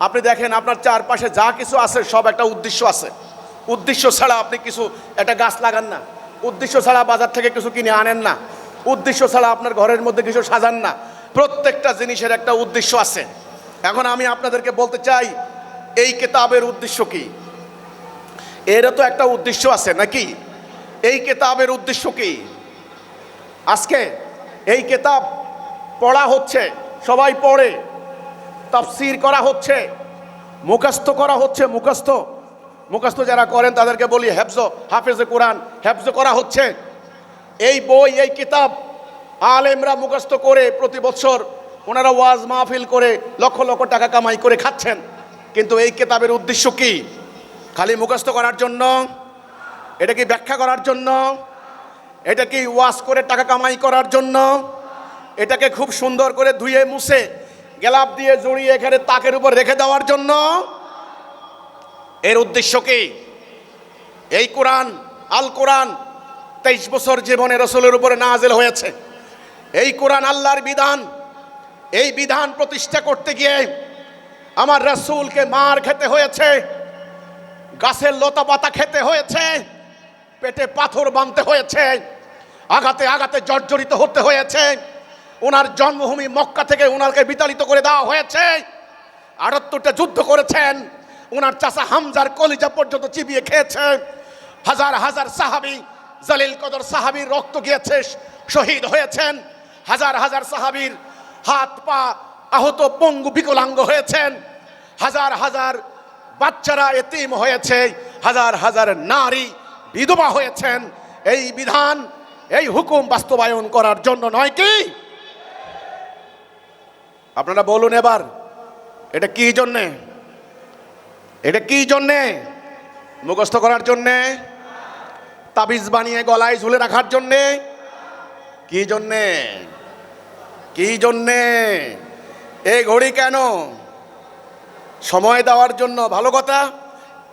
আপনি দেখেন আপনার চারপাশে যা কিছু আছে, সব একটা উদ্দেশ্য আছে। উদ্দেশ্য ছাড়া আপনি কিছু, একটা গাছ লাগান না। উদ্দেশ্য ছাড়া বাজার থেকে কিছু কিনে আনেন না। উদ্দেশ্য ছাড়া আপনার ঘরের মধ্যে কিছু সাজান না। প্রত্যেকটা জিনিসের একটা উদ্দেশ্য আছে। এখন আমি আপনাদেরকে বলতে চাই, এই কেতাবের উদ্দেশ্য কি? এরও তো একটা উদ্দেশ্য আছে নাকি? এই কেতাবের উদ্দেশ্য কি? আজকে এই কেতাব পড়া হচ্ছে, সবাই পড়ে। তাফসির করা হচ্ছে, মুখস্থ করা হচ্ছে, মুখস্থ মুখস্থ যারা করেন তাদেরকে বলি হেফজ, হাফেজে কোরআন, হেফজ করা হচ্ছে। এই বই, এই কিতাব আলেমরা মুখস্থ করে প্রতি বছর ওনারা ওয়াজ মাহফিল করে লক্ষ লক্ষ টাকা কামাই করে খাচ্ছেন। কিন্তু এই কিতাবের উদ্দেশ্য কি? খালি মুখস্থ করার জন্য? এটা কি ব্যাখ্যা করার জন্য? এটা কি ওয়াজ করে টাকা কামাই করার জন্য? এটাকে খুব সুন্দর করে ধুয়ে মুছে গেলাপ দিয়ে জড়িয়ে এখানে তাকের উপর রেখে দেওয়ার জন্য। এর উদ্দেশ্য কি? এই কোরআন, আল কোরআন তেইশ বছর জীবনে রসুলের উপরে নাজেল হয়েছে। এই কোরআন আল্লাহর বিধান। এই বিধান প্রতিষ্ঠা করতে গিয়ে আমার রসুলকে মার খেতে হয়েছে, গাছের লতা পাতা খেতে হয়েছে, পেটে পাথর বাঁধতে হয়েছে, আঘাতে আঘাতে জর্জরিত হতে হয়েছে ওনার জন্মভূমি মক্কা থেকে ওনাকে বিতাড়িত করে দেওয়া হয়েছে। আটাত্তরটা যুদ্ধ করেছেন। ওনার চাষা হামজার কলিজা পর্যন্ত চিবিয়ে খেয়েছে। হাজার হাজার সাহাবি, জালিল কদর সাহাবির রক্ত গিয়েছে, শহীদ হয়েছেন। হাজার হাজার সাহাবির হাত পা আহত পঙ্গু বিকলাঙ্গ হয়েছেন। হাজার হাজার বাচ্চারা এতিম হয়েছে। হাজার হাজার নারী বিধবা হয়েছেন। এই বিধান, এই হুকুম বাস্তবায়ন করার জন্য নয় কি? আপনারা বলুন এবার, এটা কি জন্যে? এটা কি জন্যে? মুখস্থ করার জন্যে? তাবিজ বানিয়ে গলায় ঝুলে রাখার জন্যে? কি জন্যে? কি জন্যে? এই ঘড়ি কেন? সময় দেওয়ার জন্য, ভালো কথা?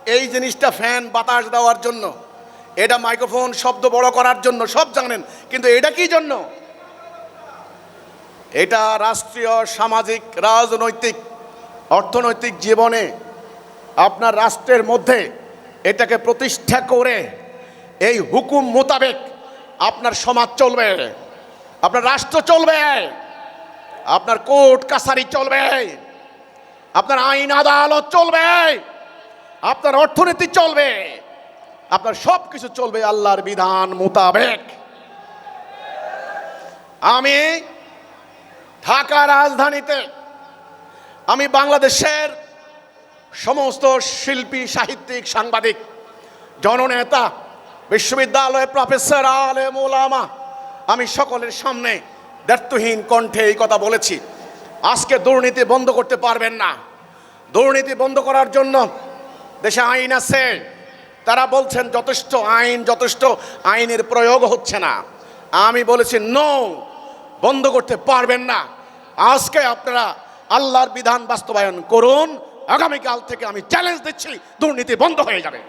এই জিনিসটা ফ্যান, বাতাস দেওয়ার জন্য। এটা মাইক্রোফোন, শব্দ বড় করার জন্য, সব জানেন। কিন্তু এটা কি জন্য? এটা রাষ্ট্রীয়, সামাজিক, রাজনৈতিক, অর্থনৈতিক জীবনে আপনার রাষ্ট্রের মধ্যে এটাকে প্রতিষ্ঠা করে এই হুকুম মোতাবেক আপনার সমাজ চলবে। আপনার রাষ্ট্র চলবে। আপনার কোর্ট, কাছারি চলবে। আপনার আইন, আদালত চলবে। আপনার অর্থনীতি চলবে। আপনার সব কিছু চলবে আল্লাহর বিধান মোতাবেক। আমি ঢাকা রাজধানীতে আমি বাংলাদেশের সমস্ত শিল্পী, সাহিত্যিক, সাংবাদিক, জননেতা বিশ্ববিদ্যালয় প্রফেসর আলেম ওলামা আমি সকলের সামনে দ্ব্যর্থহীন কণ্ঠে এই কথা বলেছি। আজকে দুর্নীতি বন্ধ করতে পারবেন না। দুর্নীতি বন্ধ করার জন্য দেশে আইন আছে। তারা বলছেন, যথেষ্ট আইন, যথেষ্ট আইনের প্রয়োগ হচ্ছে না। আমি বলেছি নো বন্ধ করতে পারবেন না। আজকে আপনারা আল্লাহর বিধান বাস্তবায়ন করুন। আগামীকাল থেকে আমি চ্যালেঞ্জ দিচ্ছি, দুর্নীতি বন্ধ হয়ে যাবে।